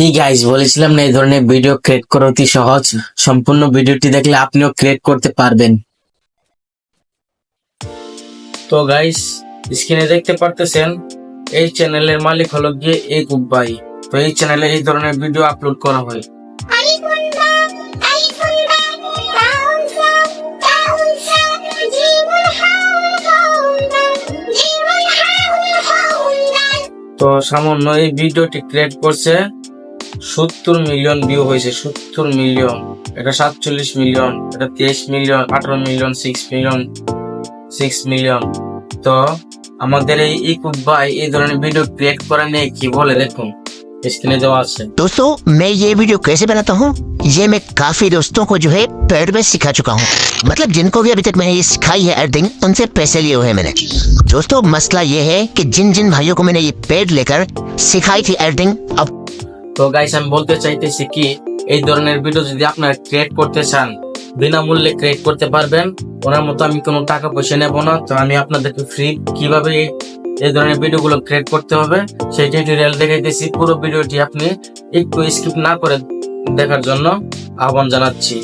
কি গাইজ বলেছিলাম না এই ধরনের ভিডিও ক্রিয়েট করা অতি সহজ? সম্পূর্ণ ভিডিওটি দেখলে আপনিও ক্রিয়েট করতে পারবেন। তো গাইস স্ক্রিনে দেখতে পারতেছেন, এই চ্যানেলের মালিক হলো গিয়ে এই ভাই। তো এই চ্যানেলে এই ধরনের ভিডিও আপলোড করা হয়। তো সামান্য এই ভিডিওটি ক্রিয়েট করছে। সত্তর মিলিয়ন ভিউ হয়েছে সত্তর মিলিয়ন এটা সাতচল্লিশ মিলিয়ন এটা তেইশ মিলিয়ন আঠারো million six million six million তো আমাদের এই ইকুব ভাই এই ধরনের ভিডিও ক্রিয়েট করা নিয়ে কি বলে দেখুন স্ক্রিনে দেওয়া আছে दोस्तों मैं ये वीडियो कैसे बनाता हूँ ये मैं काफी दोस्तों को जो है पेड में सिखा चुका हूँ मतलब जिनको भी अभी तक मैंने ये सिखाई है एडिटिंग उनसे पैसे लिए हुए हैं मैंने दोस्तों मसला ये है कि जिन जिन भाइयों को मैंने ये पेड लेकर सिखाई थी एडिटिंग अब তো গাইস আমি বলতে চাইতেছি কি, এই ধরনের ভিডিও যদি আপনারা ক্রিয়েট করতে চান, বিনামূল্যে ক্রিয়েট করতে পারবেন, ওনার মতো আমি কোনো টাকা পয়সা নেব না, তো আমি আপনাদেরকে ফ্রি কীভাবে এই- ধরনের ভিডিওগুলো ক্রিয়েট করতে হবে, সেই টিউটোরিয়াল দেখাইতেছি। পুরো ভিডিওটি আপনি একটু স্কিপ না করে দেখার জন্য আহ্বান জানাচ্ছি।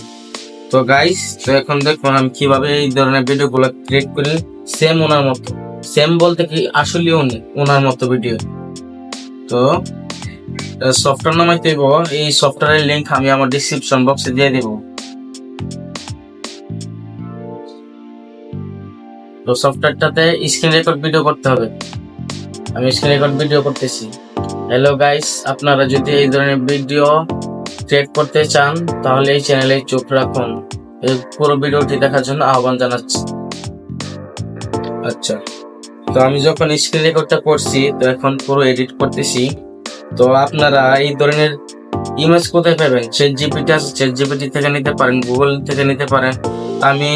তো গাইস তো এখন দেখুন আমি কীভাবে এই ধরনের ভিডিওগুলো ক্রিয়েট করি সেম ওনার মতো সেম বলতে কি আসলে ওনার মতো ভিডিও তো সফটওয়্যার নামাইতে দেব এই সফটওয়্যারের লিংক আমি আমার ডিসক্রিপশন বক্সে দিয়ে দেব। তো সফটওয়্যারটাতে স্ক্রিন রেকর্ড ভিডিও করতে হবে। আমি স্ক্রিন রেকর্ড ভিডিও করতেছি। হ্যালো গাইস আপনারা যদি এই ধরনের ভিডিও ক্রিয়েট করতে চান, তাহলে এই চ্যানেলে চোখ রাখুন। পুরো ভিডিওটি দেখার জন্য আহ্বান জানাচ্ছি। আচ্ছা। তো আমি যখন স্ক্রিন রেকর্ডটা করছি, তো এখন পুরো এডিট করতেছি। তো আপনারা এই ধরনের ইমেজ কোথায় পাবেন? চ্যাট জিপিটি আছে চ্যাট জিপিটি থেকে নিতে পারেন গুগল থেকে নিতে পারেন। আমি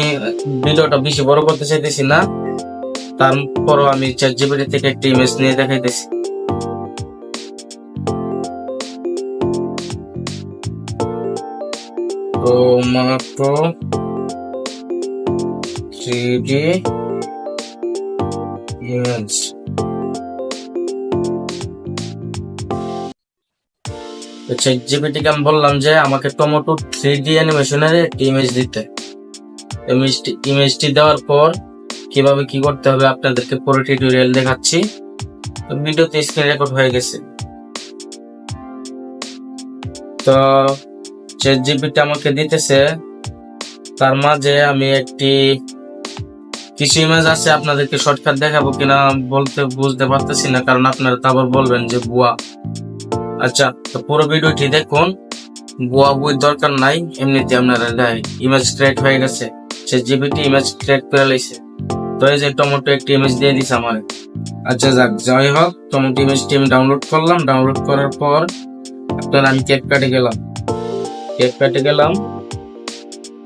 ভিডিওটা বেশি বড় করতে চাইতেছি না। তারপরও আমি চ্যাট জিপিটি থেকে একটা ইমেজ নিয়ে দেখাইতেছি। তো মাত্র থ্রি ডি ইমেজ তো চ্যাট জিপিটিকে আমি বললাম যে আমাকে টমেটো থ্রি ডি অ্যানিমেশনের একটি ইমেজ দিতে। ইমেজটি ইমেজটি দেওয়ার পর কীভাবে কি করতে হবে আপনাদেরকে পুরো টিউটোরিয়াল দেখাচ্ছি। তো ভিডিওতে স্ক্রিন রেকর্ড হয়ে গেছে। তো জিপিটি আমাকে দিতেছে, তার মাঝে আমি একটি কিছু ইমেজ আছে, আপনাদেরকে শর্টকাট দেখাবো কিনা বলতে বুঝতে পারতেছি না, কারণ আপনারা তারপর বলবেন যে বুয়া। আচ্ছা তো পুরো ভিডিওটি দেখুন। বুয়া বই দরকার নাই, এমনিতে আপনারা ইমেজ ক্রিয়েট হয়ে গেছে। সে জিবিটি ইমেজ ক্রিয়েট করে লাইছে। তো এই যে টমেটো একটি ইমেজ দিয়ে দিছে আমার। আচ্ছা যাক, যাই হোক, টমেটো ইমেজটি আমি ডাউনলোড করলাম। ডাউনলোড করার পর আপনার আমি কেক কাটে গেলাম। কেক কাটে গেলাম।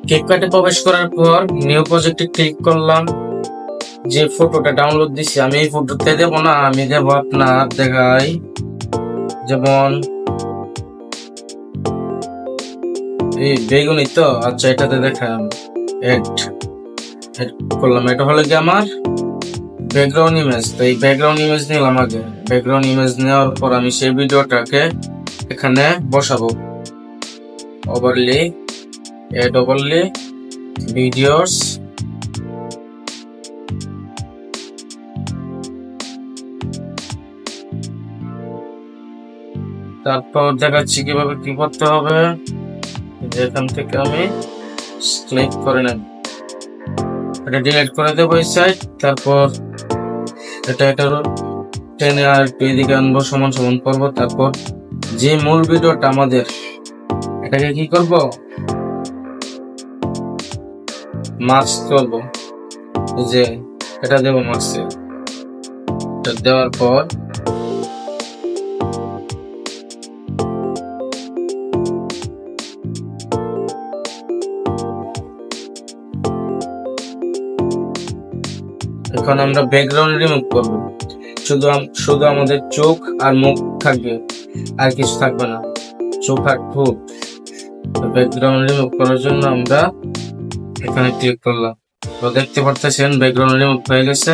কেক কাটে প্রবেশ করার পর নিউ প্রজেক্টে ক্লিক করলাম। যে ফটোটা ডাউনলোড দিছি, আমি এই ফটোতে দেবো না, আমি দেবো আপনার দেখাই। যেমন এই বেগুনি তো? আচ্ছা এটাতে দেখাম এড এড করলাম। এটা হলো কি আমার ব্যাকগ্রাউন্ড ইমেজ তো এই ব্যাকগ্রাউন্ড ইমেজ নিলাম আগে। ব্যাকগ্রাউন্ড ইমেজ নেওয়ার পর আমি সেই ভিডিওটাকে এখানে বসাবো। ওভারলি এড ওভারলি ভিডিওস তারপর দেখাচ্ছি কীভাবে কি করতে হবে। এখান থেকে আমি ক্লিক করে নেব। এটা ডিলিট করে দেবো এই সাইড তারপর এটা এটা টেনে আর একটু এদিকে আনব, সমান সমান করব, তারপর যে মূল ভিডিওটা আমাদের, এটাকে কি করব? মার্কস করব। যে এটা দেবো এটা দেওয়ার পর এখন আমরা ব্যাকগ্রাউন্ড রিমুভ করব। শুধু শুধু আমাদের চোখ আর মুখ থাকবে, আর কিছু থাকবে না। চোখ আর ঠোঁট। ব্যাকগ্রাউন্ড রিমুভ করার জন্য আমরা এখানে ক্লিক করলাম। তো দেখতে পারতেছেন ব্যাকগ্রাউন্ড রিমুভ হয়ে গেছে।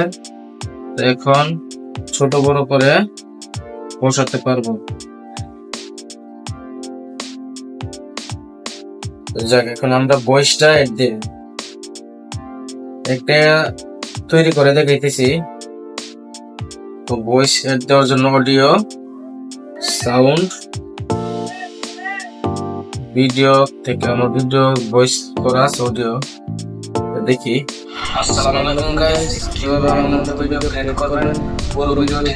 তো এখন ছোট বড় করে বসাতে পারব। যাক, এখন আমরা ভয়েসটা এড দিই একটা তৈরি করে দেখাইতেছি। তো ভয়েস এড দেওয়ার জন্য অডিও সাউন্ড ভিডিও থেকে আমার ভিডিও ভয়েস করা আছে অডিও দেখি।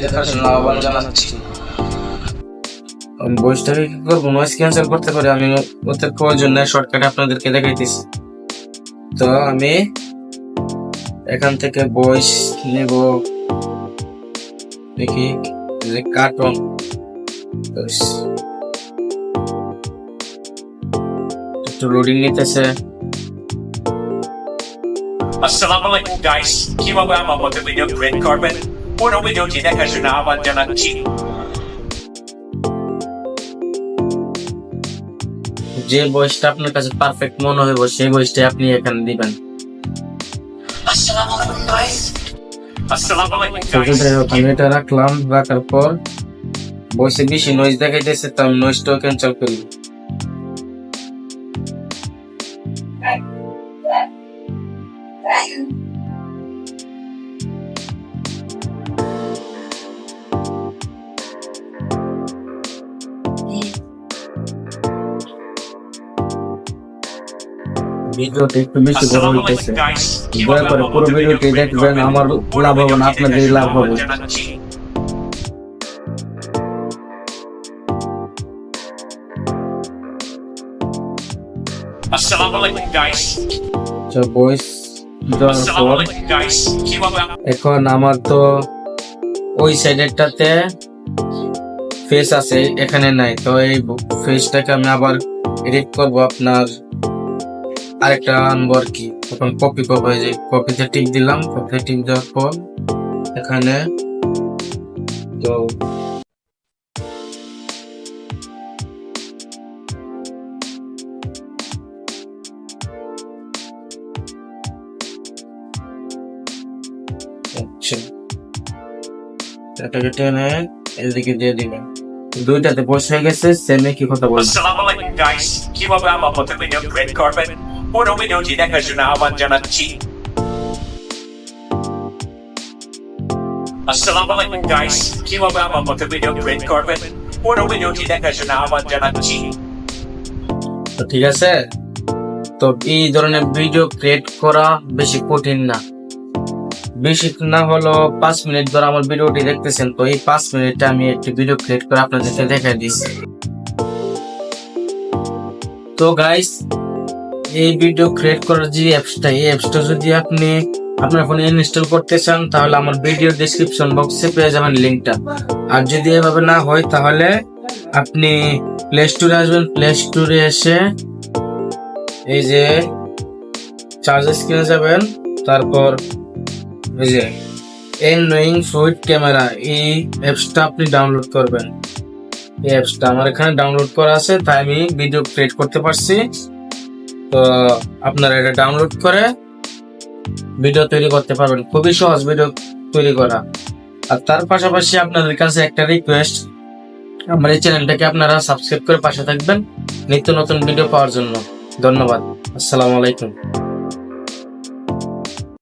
দেখার জন্য জানাচ্ছি। করতে পারি? আমি শর্টকাট আপনাদেরকে দেখাইতেছি। তো আমি এখান থেকে ভয়েস নেব দেখি যে কার্টুন একটু লোডিং নিতেছে। আমার মতো ভিডিও ক্রিয়েট করবেন পুরো ভিডিওটি দেখার জন্য আহ্বান জানাচ্ছি। যে ভয়েসটা আপনার কাছে পারফেক্ট মনে হইব সেই ভয়েসটাই আপনি এখানে দিবেন। আসসালামু আলাইকুম গাইস আসসালামু আলাইকুম আমি এটা রাখলাম রাখার পর বসে বেশি নয়েজ দেখাইতেছে তো আমি নয়েজটাও ক্যান্সেল করি ভিডিওটা একটু বেশি বড় হইতেছে। দয়া করে পুরো ভিডিওটি দেখবেন আমার লাভ হবে না আপনাদের লাভ হবে। আসসালামু আলাইকুম গাইস কীভাবে এখন আমার তো ওই সাইডেরটাতে ফেস আছে এখানে নাই। তো এই ফেসটাকে আমি আবার এডিট করব আপনার আরেকটা আনব আর কি এখন কপি করব এই যে কপিতে টিক দিলাম। কপিতে টিক দেওয়ার পর এখানে তো আচ্ছা। এটাকে টেনে এদিকে দিয়ে দুইটাতে বসে গেছে সেমে কি কথা বলব আসসালামু কীভাবে করবেন? পুরো ভিডিওটি দেখার জন্য আহ্বান আহ্বান জানাচ্ছি ঠিক আছে? তো এই ধরনের ভিডিও ক্রিয়েট করা বেশি কঠিন না। বেশি না হলো পাঁচ মিনিট ধরে আমার ভিডিওটি দেখতেছেন, তো এই পাঁচ মিনিটে আমি একটি ভিডিও ক্রিয়েট করে আপনাদেরকে দেখাই দিচ্ছি। তো গাইস এই ভিডিও ক্রিয়েট করার যে অ্যাপসটা এই অ্যাপসটা যদি আপনি আপনার ফোনে ইনস্টল করতে চান, তাহলে আমার ভিডিও ডেসক্রিপশন বক্সে পেয়ে যাবেন লিঙ্কটা আর যদি এভাবে না হয়, তাহলে আপনি প্লে স্টোরে আসবেন। প্লে স্টোরে এসে এই যে চার্জ স্ক্রিনে যাবেন। তারপর এই যে এননোয়িং ফ্লুইড ক্যামেরা এই অ্যাপসটা আপনি ডাউনলোড করবেন। এই অ্যাপসটা আমার এখানে ডাউনলোড করা আছে, তাই আমি ভিডিও ক্রিয়েট করতে পারছি। তো আপনারা এটা ডাউনলোড করে ভিডিও তৈরি করতে পারবেন। খুবই সহজ ভিডিও তৈরি করা। আর তার পাশাপাশি আপনাদের কাছে একটা রিকোয়েস্ট আমার এই চ্যানেলটাকে আপনারা সাবস্ক্রাইব করে পাশে থাকবেন নিত্য নতুন ভিডিও পাওয়ার জন্য। ধন্যবাদ। আসসালামু আলাইকুম।